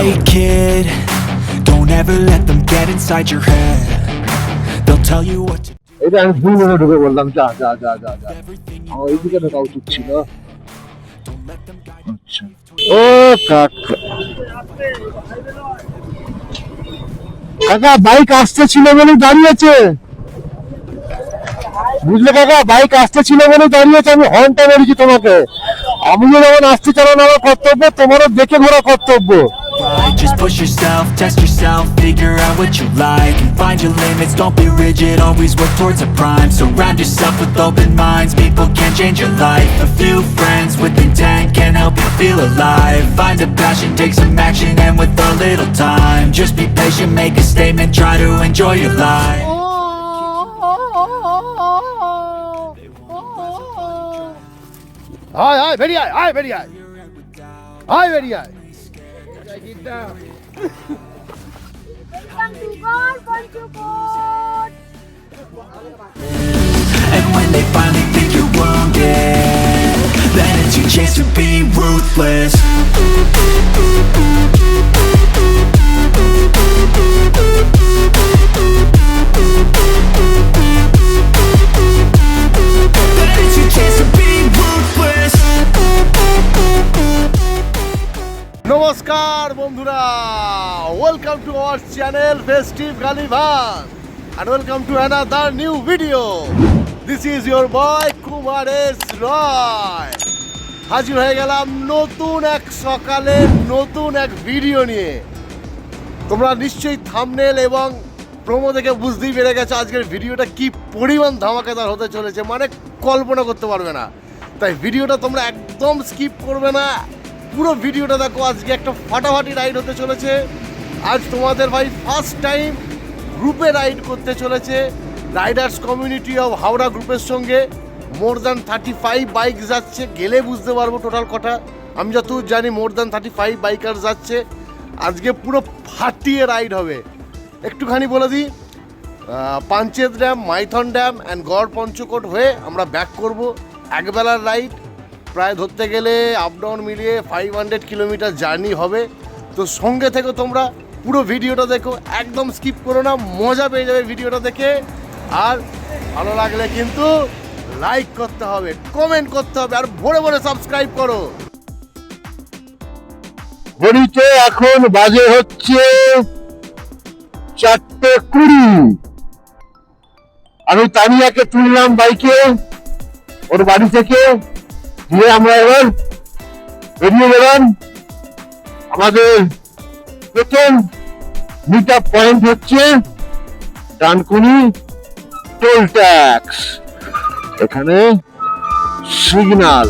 Hey kid, don't ever let them get inside your head. They'll tell you what to do. এটা আমি ভুল মনে ঢুকে বললাম যা যা যা যা যা আমার এইদিকে ঢোকা উচিত ছিল আচ্ছা ও কাকা কাকা বাইক আসতে ছিল বলে দাঁড়িয়েছে বুঝলে কাকা বাইক আসতে ছিল বলে দাঁড়িয়েছে আমি হর্নটা মেরেছি তোমাকে আমিও যেমন আসতে চালানো আমার কর্তব্য তোমারও দেখে ঘোরা কর্তব্য Right, Just push yourself, test yourself, figure out what you like and find your limits. Don't be rigid, always work towards a prime. Surround yourself with open minds, people can change your life. A few friends with intent can help you feel alive. Find a passion, take some action, and with a little time, just be patient, make a statement, try to enjoy your life. আয় আয় বেরিয়ে আয় আয় বেরিয়ে আয় আয় বেরিয়ে আয় Welcome to God, Panchukot. And when they finally think you're wounded, then it's your chance to be ruthless. Our channel festive Gallivan and welcome to another new video. This is your boy Kumar S Roy হাজির হয়ে গেলাম নতুন এক সকালে, নতুন এক video নিয়ে। তোমরা নিশ্চয়ই থামনেল এবং প্রোমো দেখে বুঝতেই পেরে গেছো আজকের ভিডিওটা কি পরিমাণ ধামাকাদার হতে চলেছে মানে কল্পনা করতে পারবে না। তাই ভিডিওটা তোমরা একদম স্কিপ করবে না। পুরো ভিডিওটা দেখো, আজকে একটা ফাটাফাটি রাইড হতে চলেছে। আজ তোমাদের ভাই ফার্স্ট টাইম গ্রুপে রাইড করতে চলেছে রাইডার্স কমিউনিটি অফ হাওড়া গ্রুপের সঙ্গে। More than thirty five bike যাচ্ছে, গেলে বুঝতে পারব টোটাল কটা। আমি যতদূর জানি more than thirty five biker যাচ্ছে। আজকে পুরো ফাটিয়ে রাইড হবে। একটুখানি বলে দিই Panchet dam Maithon dam and Garh Panchkot হয়ে আমরা ব্যাক করব। একবেলার রাইড প্রায় ধরতে গেলে আপ ডাউন মিলিয়ে ফাইভ হান্ড্রেড কিলোমিটার জার্নি হবে। তো সঙ্গে থেকে তোমরা। পুরো ভিডিওটা দেখো, একদম স্কিপ করো না, মজা পেয়ে যাবে ভিডিওটা দেখে। আর ভালো লাগলে কিন্তু লাইক করতে হবে কমেন্ট করতে হবে, আর ভরে ভরে সাবস্ক্রাইব করো। ঘড়িতে এখন বাজে হচ্ছে চারটে কুড়ি। আমি তানিয়াকে তুললাম বাইকে, ওর বাড়ি থেকে। দিয়ে আমরা এবার বেরিয়ে গেলাম আমাদের প্রথম মিট পয়েন্ট হচ্ছে ডানকুনি টোল ট্যাক্স এখানে সিগনাল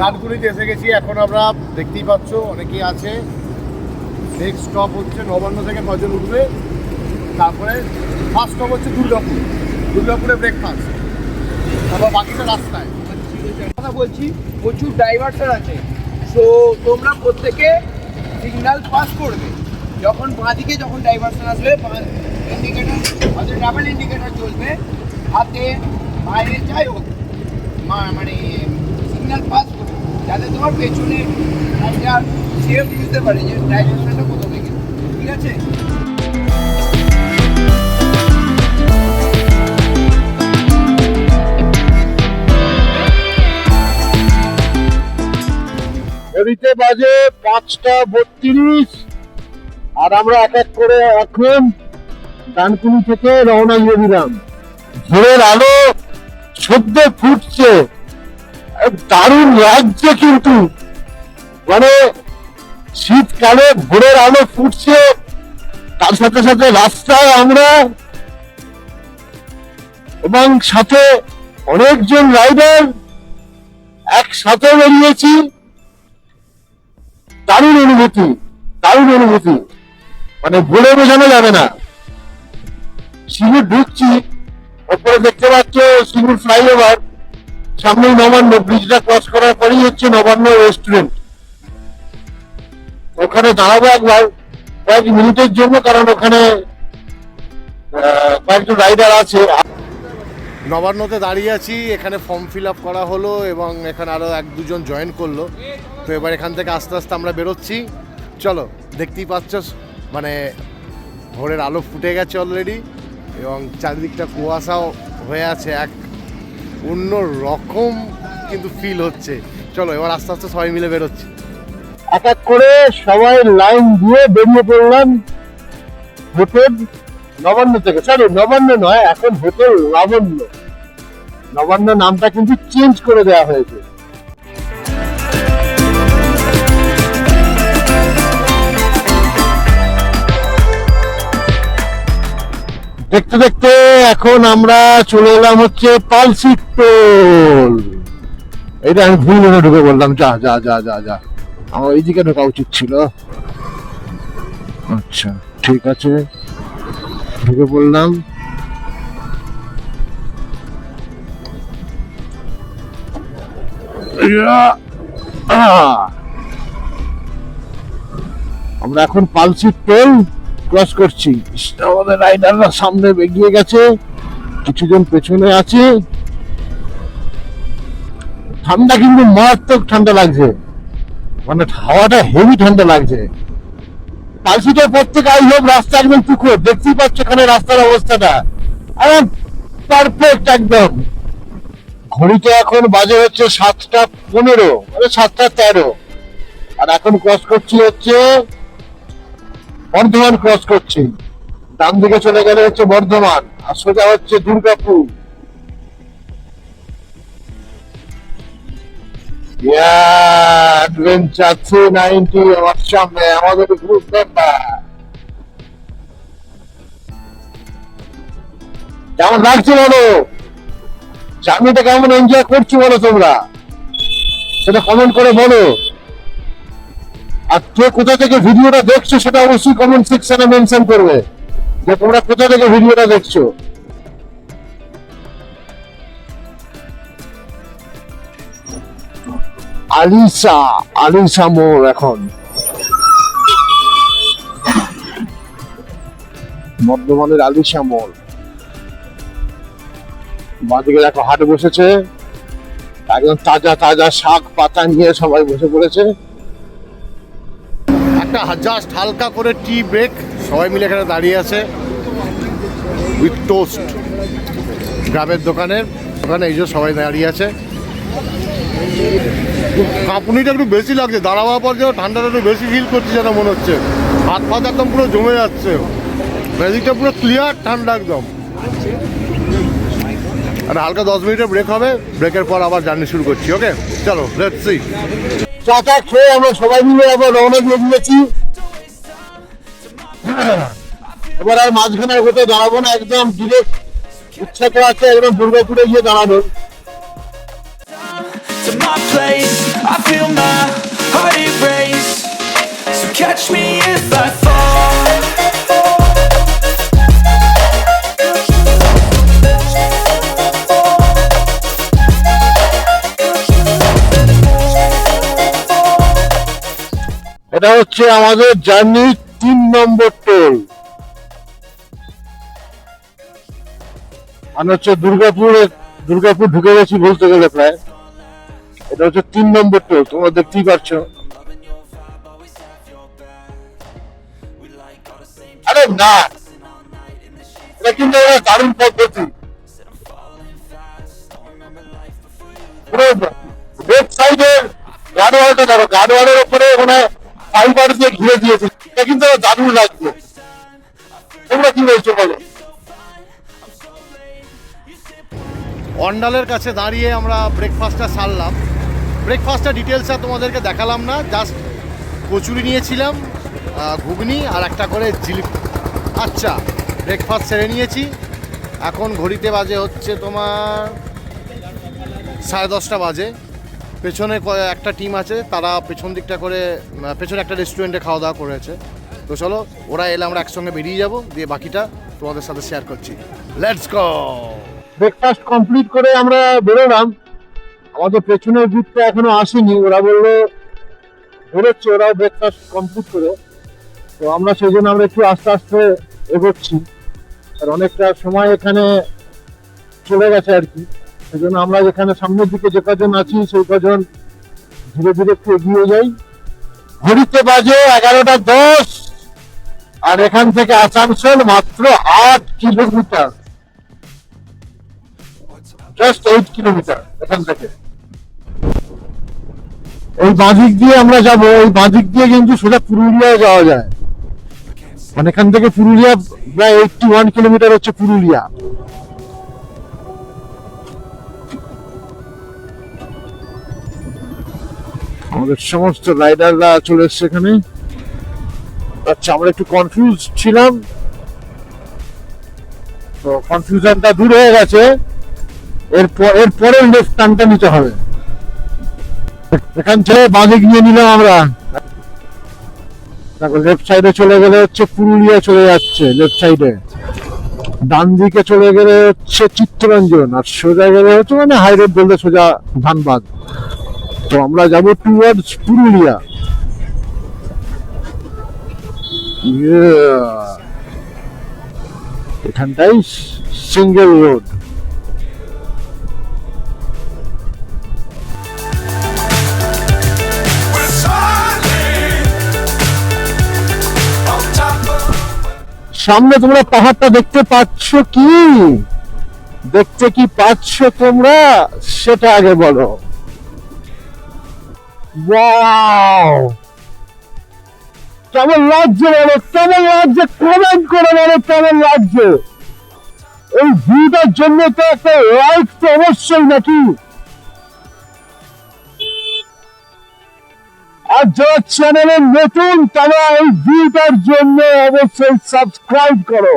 ডানকুনিতে এসে গেছি, এখন আমরা দেখতেই পাচ্ছ, অনেকেই আছে। নেক্সট স্টপ হচ্ছে নবান্ন থেকে নজন উঠবে। তারপরে ফার্স্ট স্টপ হচ্ছে দুর্গাপুর। দুর্গাপুরে ব্রেকফাস্ট তারপর বাকিটা রাস্তায়। কথা বলছি, প্রচুর ডাইভার্সার আছে। সো তোমরা প্রত্যেকে সিগনাল পাস করবে। যখন বাঁ দিকে যখন ডাইভার্সন আসবে ইন্ডিকেটার হাতে ডাবল ইন্ডিকেটার চলবে, হাতে বাইরে যাই হোক মানে সিগনাল পাস যাতে তোমার পেছনে বুঝতে পারে যে ডাইভার্সনটা কোথা থেকে ঠিক আছে? ঘড়িতে বাজে পাঁচটা বত্রিশ, আর আমরা এক এক করে এখন ডানকুনি থেকে রওনা দিয়ে দিলাম। ভোরের আলো সদ্য ফুটছে। দারুণ লাগছে কিন্তু। মানে শীতকালে ভোরের আলো ফুটছে, তার সাথে সাথে রাস্তায় আমরা এবং সাথে অনেকজন রাইডার একসাথে বেরিয়েছি। দারুণ অনুভূতি দারুণ অনুভূতি। মানে বলে বোঝানো যাবে না। সিঙ্গুর ঢুকছি, ওপরে দেখতে পাচ্ছ সিঙ্গুর ফ্লাইওভার। সামনেই নবান্ন ব্রিজটা ক্রস করার পরেই হচ্ছে নবান্ন রেস্টুরেন্ট ওখানে দাঁড়াবো একবার, কয়েক মিনিটের জন্য, কারণ ওখানে কয়েকজন রাইডার আছে। নবান্নতে দাঁড়িয়ে আছি, এখানে ফর্ম ফিল আপ করা হলো এবং এখানে আরও এক দুজন জয়েন করল। তো এবার এখান থেকে আস্তে আস্তে আমরা বেরোচ্ছি। চলো, দেখতেই পাচ্ছ মানে ভোরের আলো ফুটে গেছে অলরেডি এবং চারিদিকটা কুয়াশাও হয়ে আছে এক অন্য রকম কিন্তু ফিল হচ্ছে। চলো, এবার আস্তে আস্তে সবাই মিলে বেরোচ্ছি। এক এক করে সবাই লাইন দিয়ে বেরিয়ে পড়লাম হোটেল নবান্ন থেকে। সরি নবান্ন নয়, এখন হোটেল লাবণ্য। নবান্ন নামটা কিন্তু চেঞ্জ করে দেওয়া হয়েছে। দেখতে দেখতে এখন আমরা চলে এলাম হচ্ছে পালসি টোল। এটা আমি ভুল করে ঢুকে বললাম যা যা যা যা যা। আমার এইদিকে ঢোকা উচিত ছিল। আচ্ছা ঠিক আছে। ঢুকে! আহ! আমরা এখন পালসি টোল ক্রস করছি। আমাদের রাইডাররা সামনে এগিয়ে গেছে। কিছুজন পেছনে আছে। ঠান্ডা কিন্তু মারাত্মক ঠান্ডা লাগছে। মানে হাওয়াটা হেভি ঠান্ডা লাগছে। পালসিটার পর থেকে আই হোপ রাস্তা একদম পুকুর দেখতেই পাচ্ছ এখানে রাস্তার অবস্থাটা। একদম পারফেক্ট একদম। ঘড়িতে এখন বাজে হচ্ছে সাতটা পনেরো। মানে সাতটা তেরো। আর এখন ক্রস করছি হচ্ছে বর্ধমান ক্রস করছি। ডান দিকে চলে গেলে হচ্ছে বর্ধমান, আর সোজা হচ্ছে দুর্গাপুর। থ্রি নাইনটি আমাদের কেমন লাগছে বলো? জার্নিটা কেমন এনজয় করছ বলো তোমরা? সেটা কমেন্ট করে বলো। আর কে কোথা থেকে ভিডিওটা দেখছ সেটা অবশ্যই কমেন্ট সেকশনে মেনশন করবে। যে তোমরা কোথা থেকে ভিডিওটা দেখছ। আলিসা আলিসা মোড় এখন। বর্ধমানের আলিসা মোড়। বাঁদিকে দেখো হাট বসেছে। একদম তাজা তাজা শাক পাতা নিয়ে সবাই বসে পড়েছে। একটা জাস্ট হালকা করে টি ব্রেক সবাই মিলে এখানে দাঁড়িয়ে আছে উইথ টোস্ট গ্রামের দোকানের, ওখানে এই যে সবাই দাঁড়িয়ে আছে। কাঁপুনিটা একটু বেশি লাগছে, দাঁড়াবার পর যেন ঠান্ডাটা একটু বেশি ফিল করছি যেন মনে হচ্ছে। হাত ফাত একদম পুরো জমে যাচ্ছে। এদিকটা পুরো ক্লিয়ার ঠান্ডা একদম। আর হালকা দশ মিনিটের ব্রেক হবে। ব্রেকের পর আবার জার্নি শুরু করছি ওকে চলো লেটস সি চা টা খেয়ে আমরা সবাই মিলে আবার রওনা দিয়ে দিয়েছি। এবার আর মাঝখানে কোথাও দাঁড়াবো না, একদম ডিরেক্ট ইচ্ছা তো আছে একদম দুর্গাপুরে গিয়ে দাঁড়াবো। Catch me if I fall. এটা হচ্ছে আমাদের জার্নি তিন নম্বর টোল। আমি হচ্ছে দুর্গাপুরে দুর্গাপুর ঢুকে গেছি বলতে গেলে প্রায়। এটা হচ্ছে তিন নম্বর টোল তোমরা দেখতেই পাচ্ছ আরে না! এটা কিন্তু দারুণ পদ্ধতি। সাইডের গার্ডওয়ালটা ধরো গার্ডওয়ালের ঘিরে দিয়েছে। এটা কিন্তু দারুণ লাগছে। তোমরা কি বলছো বলো? অন্ডালের কাছে দাঁড়িয়ে আমরা ব্রেকফাস্টটা সারলাম। ব্রেকফাস্টটা ডিটেলসটা তোমাদেরকে দেখালাম না জাস্ট কচুরি নিয়েছিলাম ঘুগনি আর একটা করে জিলিপি। আচ্ছা ব্রেকফাস্ট সেরে নিয়েছি। এখন ঘড়িতে বাজে হচ্ছে তোমার সাড়ে দশটা বাজে। পেছনে একটা টিম আছে, তারা পেছন দিকটা করে পেছনে একটা রেস্টুরেন্টে খাওয়া দাওয়া করেছে। তো চলো, ওরা এলে আমরা একসঙ্গে বেরিয়ে যাব, দিয়ে বাকিটা তোমাদের সাথে শেয়ার করছি। লেটস গো ব্রেকফাস্ট কমপ্লিট করে আমরা বেরোলাম। আমাদের পেছনের গ্রুপটা এখনও আসেনি, ওরা বলল বেরোচ্ছে ওরা ব্রেকফাস্ট কমপ্লিট করে। তো আমরা সেই জন্য আমরা একটু আস্তে আস্তে এগোচ্ছি। আর অনেকটা সময় এখানে চলে গেছে আর কি। সেই জন্য আমরা এখানে সামনের দিকে যে কজন আছি, সেই কজন ধীরে ধীরে একটু এগিয়ে যাই। ঘড়িতে বাজে এগারোটা দশ, আর এখান থেকে আসানসোল মাত্র আট কিলোমিটার। জাস্ট এইট কিলোমিটার এখান থেকে। এই বাঁদিক দিয়ে আমরা যাব। এই বাঁদিক দিয়ে কিন্তু সোজা পুরুলিয়ায় যাওয়া যায়। মানে এখান থেকে পুরুলিয়া প্রায় এইটটি ওয়ান কিলোমিটার হচ্ছে পুরুলিয়া। আমাদের সমস্ত রাইডাররা চলে এসছে এখানে। আচ্ছা আমরা একটু কনফিউজ ছিলাম। তো কনফিউশনটা দূর হয়ে গেছে। এরপর এরপরে লেফট টানটা নিতে হবে। এখান থেকে বাঁধে গিয়ে নিলাম আমরা। দেখো লেফট সাইডে চলে গেলে হচ্ছে পুরুলিয়া চলে যাচ্ছে লেফট সাইডে ডান দিকে চলে গেলে হচ্ছে চিত্তরঞ্জন, আর সোজা গেলে হচ্ছে মানে হাই রোড বলতে সোজা ধানবাদ তো আমরা যাব টুয়ার্ডস পুরুলিয়া. এখানটাই সিঙ্গেল রোড সামনে তোমরা পাহাড়টা দেখতে পাচ্ছ কি দেখতে কি পাচ্ছ তোমরা সেটা আগে বলো! কেমন লাগছে বলো? কেমন লাগছে? কমেন্ট করে বলো, কেমন লাগছে? এই ভিউটার জন্য তো একটা লাইক তো অবশ্যই নাকি? আর যারা চ্যানেলে নতুন, তারা এই ভিউটার জন্য অবশ্যই সাবস্ক্রাইব করো।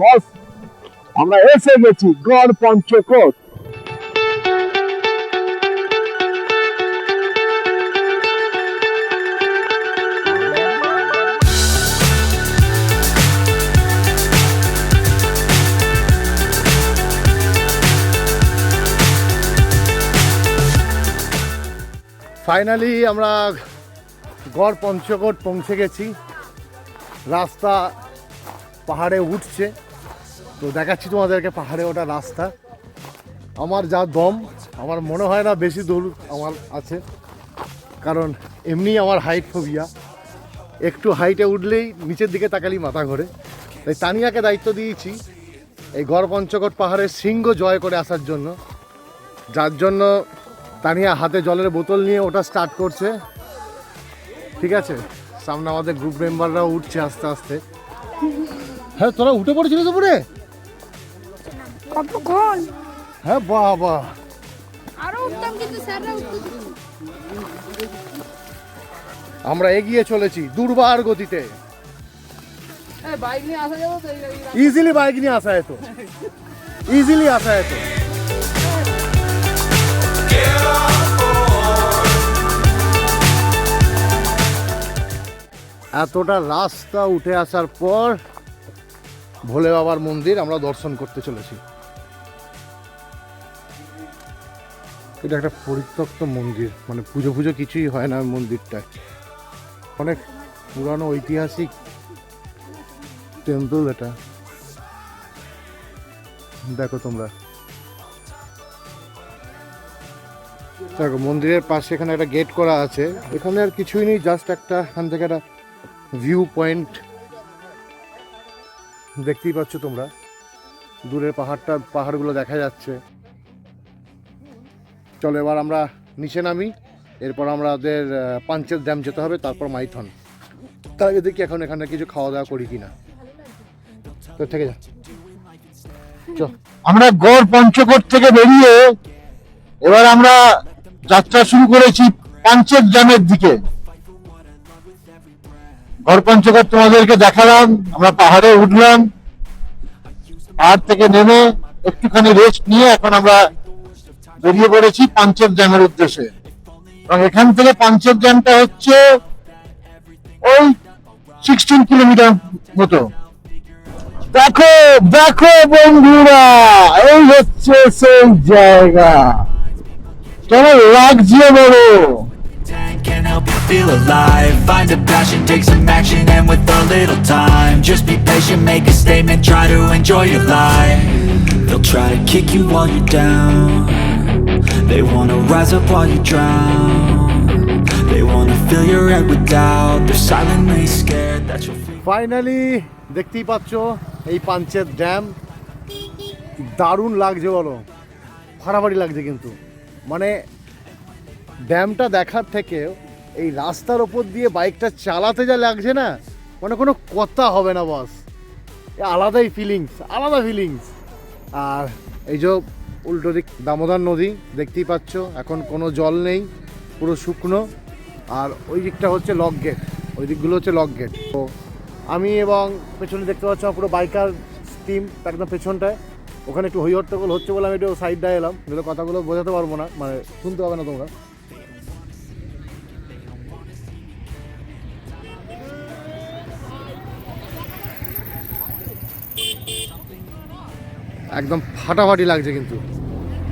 বস, আমরা এসে গেছি গড় পঞ্চকোট ফাইনালি আমরা গড় পঞ্চকোট পৌঁছে গেছি। রাস্তা পাহাড়ে উঠছে। তো দেখাচ্ছি তোমাদেরকে পাহাড়ে ওটা রাস্তা। আমার যা দম, আমার মনে হয় না বেশি দূর আমার আছে। কারণ এমনি আমার হাইট ফোবিয়া একটু হাইটে উঠলেই নিচের দিকে তাকালি মাথা ঘোরে। তাই তানিয়াকে দায়িত্ব দিয়েছি এই গড় পঞ্চকোট পাহাড়ের শৃঙ্গ জয় করে আসার জন্য। যার জন্য তানিয়া হাতে জলের বোতল নিয়ে ওটা স্টার্ট করছে। ঠিক আছে? সামনে আমাদের গ্রুপ মেম্বাররাও উঠছে আস্তে আস্তে। হ্যাঁ তোরা উঠে পড়েছিলিস উপরে? কতক্ষণ? হ্যাঁ বাহ বাহ আরও উঠতাম কিন্তু স্যাররা উঠতে দিত না। আমরা এগিয়ে চলেছি দুর্বার গতিতে। বাইক নিয়ে আসা যাবে তো এই- ইজিলি বাইক নিয়ে আসা যেত। ইজিলি আসা যেত. এতটা রাস্তা উঠে আসার পর ভোলে বাবার মন্দির আমরা দর্শন করতে চলেছি। এটা একটা পরিত্যক্ত মন্দির মানে পুজো পুজো কিছুই হয় না মন্দিরটায়। অনেক পুরানো ঐতিহাসিক টেম্পল এটা। দেখো তোমরা। দেখো মন্দিরের পাশে এখানে একটা গেট করা আছে। এখানে আর কিছুই নেই জাস্ট একটা এখান থেকে একটা ভিউ পয়েন্ট দেখতেই পাচ্ছ তোমরা দূরের পাহাড়টা পাহাড়গুলো দেখা যাচ্ছে। চলো এবার আমরা নিচে নামি এরপর আমাদের আহ, পাঞ্চেত ড্যাম যেতে হবে তারপর মাইথন। তার আগে দেখি এখন এখানে কিছু খাওয়া দাওয়া করি কিনা। তো থেকে যা। আমরা গড় পঞ্চকোট থেকে বেরিয়ে এবার আমরা যাত্রা শুরু করেছি পাঞ্চের জামের দিকে। ঘর পঞ্চকর তোমাদেরকে দেখালাম, আমরা পাহাড়ে উঠলাম। পাহাড় থেকে নেমে একটুখানি রেস্ট নিয়ে এখন আমরা বেরিয়ে পড়েছি পাঞ্চের ড্যামের উদ্দেশ্যে। এবং এখান থেকে পাঞ্চের ড্যামটা হচ্ছে ওই সিক্সটিন কিলোমিটার মতো। দেখো দেখো বন্ধুরা, এই হচ্ছে সেই জায়গা। কেমন লাগছে বলো 10k can help you feel alive Find a passion, take some action and with a little time Just be patient, make a statement, try to enjoy your life They'll try to kick you while you're down They wanna rise up while you drown They wanna fill your head with doubt They're silently scared that you'll feel finally দেখতেই পাচ্ছ এই Panchet dam দারুণ লাগছে বলো ফাটাফাটি লাগছে কিন্তু মানে ড্যামটা দেখার থেকে এই রাস্তার ওপর দিয়ে বাইকটা চালাতে যা লাগছে না মানে কোনো কথা হবে না বস আলাদাই ফিলিংস আলাদা ফিলিংস আর এই যে উল্টো দিক, দামোদর নদী, দেখতেই পাচ্ছ, এখন কোনো জল নেই, পুরো শুকনো। আর ওই দিকটা হচ্ছে লক গেট ওই দিকগুলো হচ্ছে লক গেট তো আমি এবং পেছনে দেখতে পাচ্ছ পুরো বাইকার টিম একদম পেছনটায়। ওখানে একটু হই হট্টগোল হচ্ছে বলে আমি একটু সাইডটায় এলাম। যেগুলো কথাগুলো বোঝাতে পারব না মানে শুনতে পাবে না তোমরা। একদম ফাটাফাটি লাগছে কিন্তু।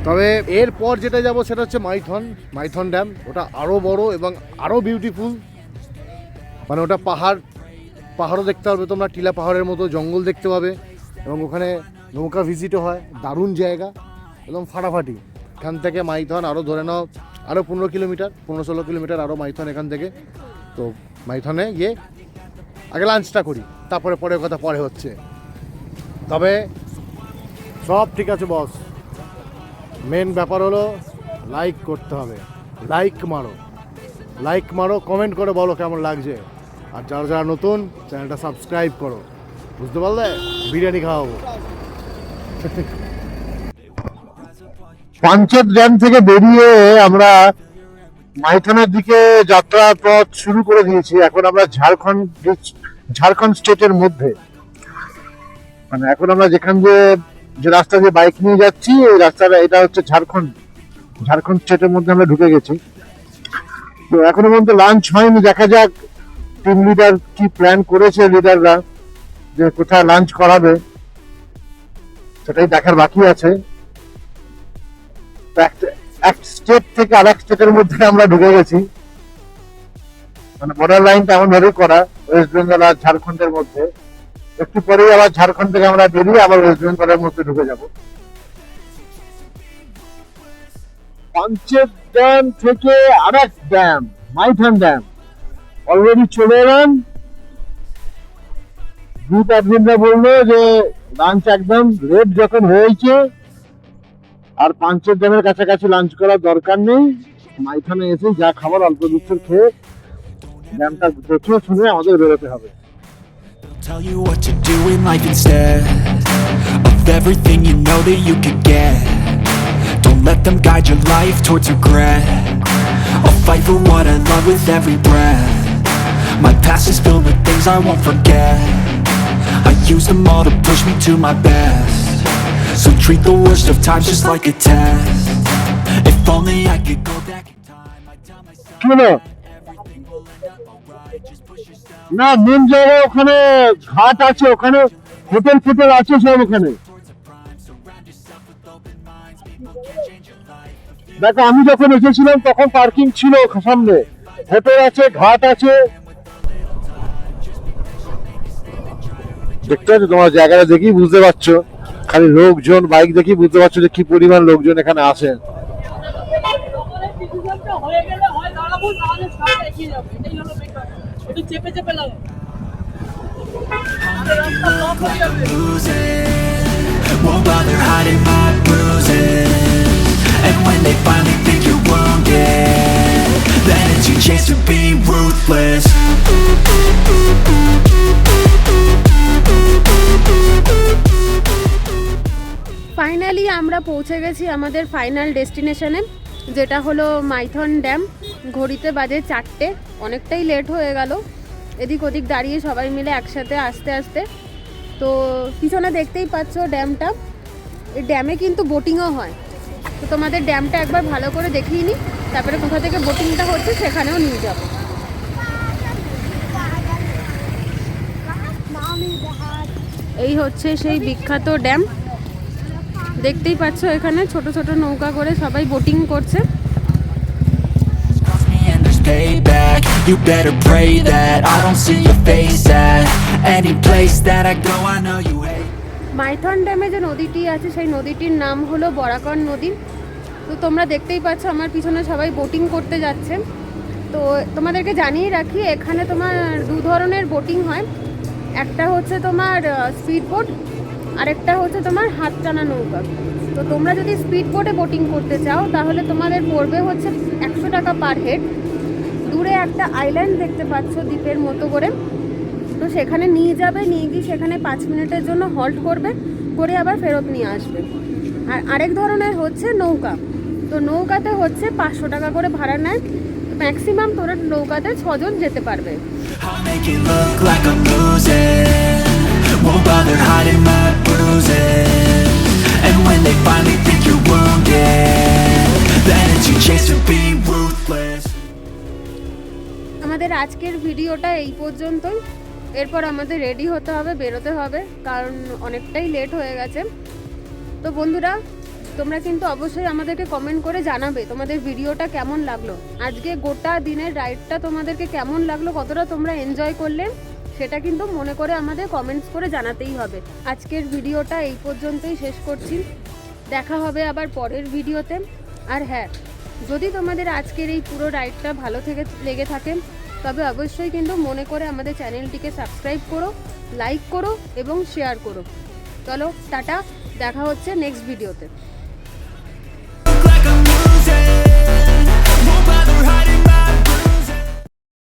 তবে এরপর যেটা যাব সেটা হচ্ছে মাইথন মাইথন ড্যাম। ওটা আরও বড় এবং আরও বিউটিফুল মানে ওটা পাহাড়, পাহাড়ও দেখতে পারবে তোমরা, টিলা পাহাড়ের মতো জঙ্গল দেখতে পাবে। এবং ওখানে নৌকা ভিজিটও হয়, দারুণ জায়গা, একদম ফাটাফাটি। এখান থেকে মাইথন আরও ধরে নাও আরও পনেরো কিলোমিটার, পনেরো ষোলো কিলোমিটার আরও মাইথন এখান থেকে। তো মাইথনে গিয়ে আগে লাঞ্চটা করি, তারপরে পরের কথা পরে হচ্ছে। তবে সব ঠিক আছে বস মেন ব্যাপার হলো লাইক করতে হবে। লাইক মারো। লাইক মারো কমেন্ট করে বলো কেমন লাগছে। আর যারা যারা নতুন চ্যানেলটা সাবস্ক্রাইব করো। বুঝতে পারলে? বিরিয়ানি খাওয়াবো। পাঞ্চেত ড্যাম থেকে বেরিয়ে আমরা মাইথনের দিকে যাত্রা পথ শুরু করে দিয়েছি। এখন আমরা ঝাড়খণ্ড ঝাড়খণ্ড স্টেটের মধ্যে। মানে এখন আমরা যেখান দিয়ে যে রাস্তা দিয়ে বাইক নিয়ে যাচ্ছি, এই রাস্তাটা, এটা হচ্ছে ঝাড়খণ্ড। ঝাড়খণ্ড স্টেটের মধ্যে আমরা ঢুকে গেছি। তো এখনও পর্যন্ত লাঞ্চ হয়নি। দেখা যাক টিম লিডার কি প্ল্যান করেছে লিডাররা যে কোথায় লাঞ্চ করাবে। সেটাই দেখার বাকি আছে। এক- এক স্টেট থেকে আর এক স্টেটের মধ্যে আমরা ঢুকে গেছি। মানে বর্ডার ভাবে করা ওয়েস্ট বেঙ্গল আর ঝাড়খণ্ডের মধ্যে। একটু পরেই আবার ঝাড়খণ্ড থেকে আমরা বেরিয়ে আবার ওয়েস্ট বেঙ্গলের মধ্যে ঢুকে যাব। পাঞ্চেত ড্যাম থেকে আরেক ড্যাম মাইথন ড্যাম অলরেডি চলে এলাম। গ্রুপ অ্যাডমিনরা বলল যে লাঞ্চ একদম রেড যখন হয়েছে আর পাঞ্চের ড্যামের কাছাকাছি লাঞ্চ করার দরকার নেই মাইথানে এসে যা খাবার অল্প বিস্তর খেয়ে ড্যামটা দেখে শুনে আমাদের বেরোতে হবে Tell you what to do in life instead Of everything you know that you could get Don't let them guide your life towards regret I'll fight for what I love with every breath My past is filled with things I won't forget I Use them all to push me to my best So treat the worst of times just like a test If only I could go back in time I'd tell myself হলো everything will end up alright Just push yourself না main জায়গায় ওখানে ঘাট আছে ওখানে hotel ফোটেল আছে সব ওখানে দেখো আমি যখন এসেছিলাম তখন পার্কিং ছিল সামনে হোটেল আছে ঘাট আছে দেখতে পাচ্ছ, তোমার জায়গাটা দেখি বুঝতে পারছ। খালি লোকজন, বাইক দেখি বুঝতে পারছ যে কি পরিমাণ লোকজন এখানে losing Won't bother hiding my bruises And when they finally think you're wounded Then it's your chance to be ruthless. Finally আমরা পৌঁছে গেছি আমাদের ফাইনাল ডেস্টিনেশনে, যেটা হলো মাইথন ড্যাম। ঘড়িতে বাজে চারটে, অনেকটাই লেট হয়ে গেল। এদিক ওদিক দাঁড়িয়ে সবাই মিলে একসাথে আস্তে আস্তে। তো পিছনে দেখতেই পাচ্ছ ড্যামটা। এই ড্যামে কিন্তু বোটিংও হয়। তো তোমাদের ড্যামটা একবার ভালো করে দেখিয়ে নিই। তারপরে কোথা থেকে বোটিংটা হচ্ছে সেখানেও নিয়ে যাব। এই হচ্ছে সেই বিখ্যাত ড্যাম। দেখতেই পাচ্ছ এখানে ছোট ছোট নৌকা করে সবাই বোটিং করছে। Payback You better pray that I don't see your face at Any place that I go. I know you hate. Maithon ড্যামে যে নদীটি আছে সেই নদীটির নাম হলো বরাকর নদী। তো তোমরা দেখতেই পাচ্ছ আমার পিছনে সবাই বোটিং করতে যাচ্ছে। তো তোমাদেরকে জানিয়ে রাখি এখানে তোমার দু ধরনের বোটিং হয়। একটা হচ্ছে তোমার স্পিড বোট আরেকটা হচ্ছে তোমার হাত টানা নৌকা। তো তোমরা যদি স্পিড বোটে বোটিং করতে চাও, তাহলে তোমাদের পড়বে হচ্ছে একশো টাকা পার হেড দূরে একটা আইল্যান্ড দেখতে পাচ্ছ দ্বীপের মতো করে। তো সেখানে নিয়ে যাবে, নিয়ে গিয়ে সেখানে পাঁচ মিনিটের জন্য হল্ট করবে, করে আবার ফেরত নিয়ে আসবে। আর আরেক ধরনের হচ্ছে নৌকা। তো নৌকাতে হচ্ছে পাঁচশো টাকা করে ভাড়া নেয়। ম্যাক্সিমাম তোরা নৌকাতে ছজন যেতে পারবে। Won't bother hiding my bruises. And when they finally think you're wounded Then it's your chance to be ruthless. আমাদের আজকের ভিডিওটা এই পর্যন্তই। এরপর আমাদের রেডি হতে হবে, বেরোতে হবে, কারণ অনেকটাই লেট হয়ে গেছে। তো বন্ধুরা, তোমরা কিন্তু অবশ্যই আমাদেরকে কমেন্ট করে জানাবে তোমাদের ভিডিওটা কেমন লাগল। আজকে গোটা দিনের রাইডটা তোমাদেরকে কেমন লাগল, কতটা তোমরা এনজয় করলে। সেটা কিন্তু মনে করে আমাদের কমেন্টস করে জানাতেই হবে। আজকের ভিডিওটা এই পর্যন্তই শেষ করছি। দেখা হবে আবার পরের ভিডিওতে। আর হ্যাঁ যদি তোমাদের আজকের এই পুরো রাইডটা ভালো থেকে লেগে থাকে, তবে অবশ্যই কিন্তু মনে করে আমাদের চ্যানেলটিকে সাবস্ক্রাইব করো লাইক করো এবং শেয়ার করো। চলো, টাটা, দেখা হচ্ছে নেক্সট ভিডিওতে